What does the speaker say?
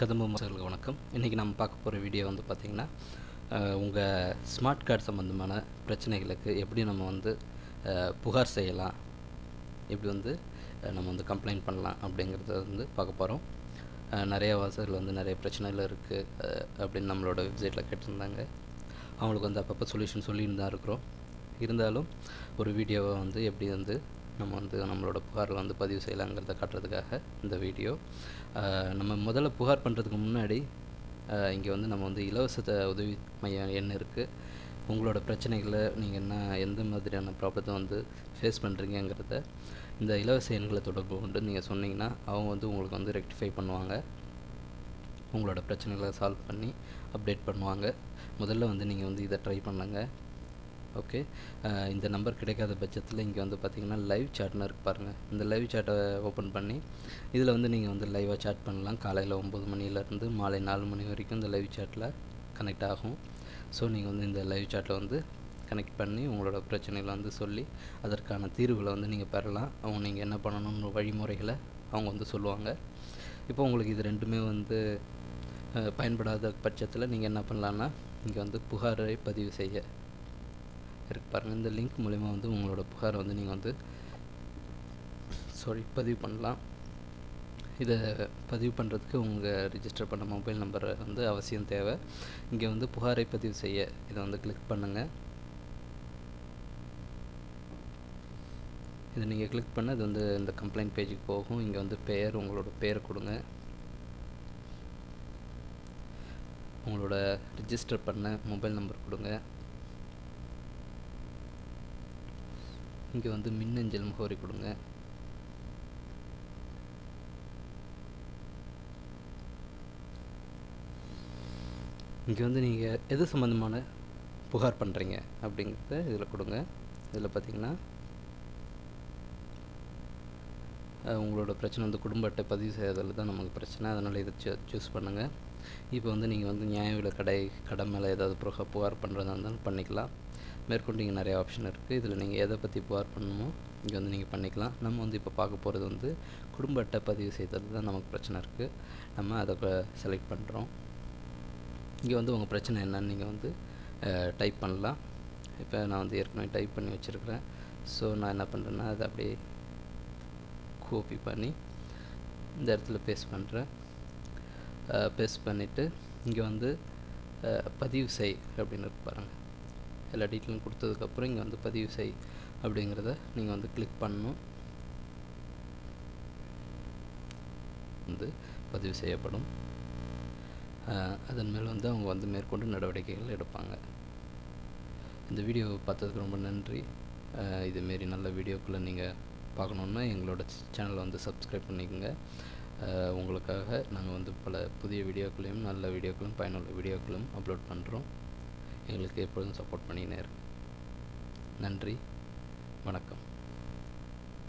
கதம்பு மக்களுக்கு வணக்கம். இன்றைக்கி நம்ம பார்க்க போகிற வீடியோ வந்து பார்த்திங்கன்னா உங்கள் ஸ்மார்ட் கார்டு சம்மந்தமான பிரச்சனைகளுக்கு எப்படி நம்ம வந்து புகார் செய்யலாம் எப்படி வந்து நம்ம வந்து கம்ப்ளைண்ட் பண்ணலாம் அப்படிங்கிறத வந்து பார்க்க போகிறோம் நிறைய வாசகர்கள் வந்து நிறைய பிரச்சனைகள் இருக்குது அப்படின்னு நம்மளோட வெப்சைட்டில் கேட்டிருந்தாங்க. அவங்களுக்கு வந்து அப்பப்போ சொல்யூஷன் சொல்லிட்டு தான் இருக்கிறோம். இருந்தாலும் ஒரு வீடியோவை வந்து எப்படி வந்து நம்ம வந்து நம்மளோட புகாரில் வந்து பதிவு செய்யலாங்கிறத காட்டுறதுக்காக இந்த வீடியோ. நம்ம முதல்ல புகார் பண்ணுறதுக்கு முன்னாடி இங்கே வந்து நம்ம வந்து இலவச உதவி மையம் எண் இருக்குது உங்களோட பிரச்சனைகளை நீங்கள் என்ன எந்த மாதிரியான ப்ராப்ளத்தை வந்து ஃபேஸ் பண்ணுறீங்கங்கிறத இந்த இலவச எண்களை தொடர்பு கொண்டு நீங்கள் சொன்னீங்கன்னா அவங்க வந்து உங்களுக்கு வந்து ரெக்டிஃபை பண்ணுவாங்க. உங்களோட பிரச்சனைகளை சால்வ் பண்ணி அப்டேட் பண்ணுவாங்க. முதல்ல வந்து நீங்கள் வந்து இதை ட்ரை பண்ணுங்கள் ஓகே. இந்த நம்பர் கிடைக்காத பட்சத்தில் இங்கே வந்து பார்த்தீங்கன்னா லைவ் சாட்னு இருக்கு பாருங்கள் இந்த லைவ் சாட்டை ஓப்பன் பண்ணி இதில் வந்து நீங்கள் வந்து லைவாக சாட் பண்ணலாம். காலையில் ஒம்பது மணிலேருந்து மாலை நாலு மணி வரைக்கும் இந்த லைவ் சாட்டில் கனெக்ட் ஆகும். ஸோ நீங்கள் வந்து இந்த லைவ் சாட்டில் வந்து கனெக்ட் பண்ணி உங்களோட பிரச்சனைகளை வந்து சொல்லி அதற்கான தீர்வுகளை வந்து நீங்கள் பெறலாம். அவங்க நீங்கள் என்ன பண்ணணும்னு வழிமுறைகளை அவங்க வந்து சொல்லுவாங்க. இப்போ உங்களுக்கு இது ரெண்டுமே வந்து பயன்படாத பட்சத்தில் நீங்கள் என்ன பண்ணலான்னா இங்கே வந்து புகாரை பதிவு செய்ய இருக்குது பாருங்கள் இந்த லிங்க் மூலிமா வந்து உங்களோட புகாரை வந்து நீங்கள் வந்து சாரி பதிவு பண்ணலாம். இதை பதிவு பண்ணுறதுக்கு உங்கள் ரிஜிஸ்டர் பண்ண மொபைல் நம்பரை வந்து அவசியம் தேவை. இங்கே வந்து புகாரை பதிவு செய்ய இதை வந்து கிளிக் பண்ணுங்கள் இதை நீங்கள் கிளிக் பண்ண இது வந்து இந்த கம்ப்ளைண்ட் பேஜுக்கு போகும். இங்கே வந்து பெயர் உங்களோட பெயரை கொடுங்க. உங்களோட ரிஜிஸ்டர் பண்ண மொபைல் நம்பர் கொடுங்க. இங்கே வந்து மின்னஞ்சல் முகவரி கொடுங்க. இங்கே வந்து நீங்கள் எது சம்மந்தமான புகார் பண்ணுறீங்க அப்படிங்கிறத இதில் கொடுங்க. இதில் பார்த்தீங்கன்னா உங்களோட பிரச்சனை வந்து குடும்ப அட்டை பதிவு செய்யறதுல தான் நமக்கு பிரச்சனை. அதனால் இதை சூஸ் பண்ணுங்கள் இப்போ வந்து நீங்கள் வந்து நியாய விலை கடை கடை மேலே ஏதாவது புகா புகார் பண்ணுறதா இருந்தாலும் பண்ணிக்கலாம். மேற்கொண்டு இங்கே நிறைய ஆப்ஷன் இருக்குது இதில் நீங்கள் எதை பற்றி புகார் பண்ணணுமோ இங்கே வந்து நீங்கள் பண்ணிக்கலாம். நம்ம வந்து இப்போ பார்க்க போகிறது வந்து குடும்ப அட்டை பதிவு செய்தது தான் நமக்கு பிரச்சனை இருக்குது நம்ம அதை இப்போ செலக்ட் பண்ணுறோம் இங்கே வந்து உங்கள் பிரச்சனை என்னன்னு நீங்கள் வந்து டைப் பண்ணலாம். இப்போ நான் வந்து ஏற்கனவே டைப் பண்ணி வச்சுருக்கிறேன். ஸோ நான் என்ன பண்ணுறேன்னா அதை அப்படியே கோப்பி பண்ணி இந்த இடத்துல பேஸ்ட் பண்ணுறேன் பேஸ்ட் பண்ணிவிட்டு இங்கே வந்து பதிவு செய் அப்படின்னு இருக்கு பாருங்கள் எல்லா டீட்டெயிலும் கொடுத்ததுக்கப்புறம் இங்கே வந்து பதிவு செய் அப்படிங்கிறத நீங்கள் வந்து கிளிக் பண்ணணும். வந்து பதிவு செய்யப்படும். அதன் மேல் வந்து அவங்க வந்து மேற்கொண்டு நடவடிக்கைகள் எடுப்பாங்க. இந்த வீடியோ பார்த்ததுக்கு ரொம்ப நன்றி. இதுமாரி நல்ல வீடியோக்களை நீங்கள் பார்க்கணுன்னா எங்களோட சேனலை வந்து சப்ஸ்கிரைப் பண்ணிக்கோங்க. உங்களுக்காக நாங்கள் வந்து பல புதிய வீடியோக்களையும் நல்ல வீடியோக்களும் பயனுள்ள வீடியோக்களும் அப்லோட் பண்ணுறோம் எங்களுக்கு எப்பொழுதும் சப்போர்ட் பண்ணினே நன்றி. வணக்கம்.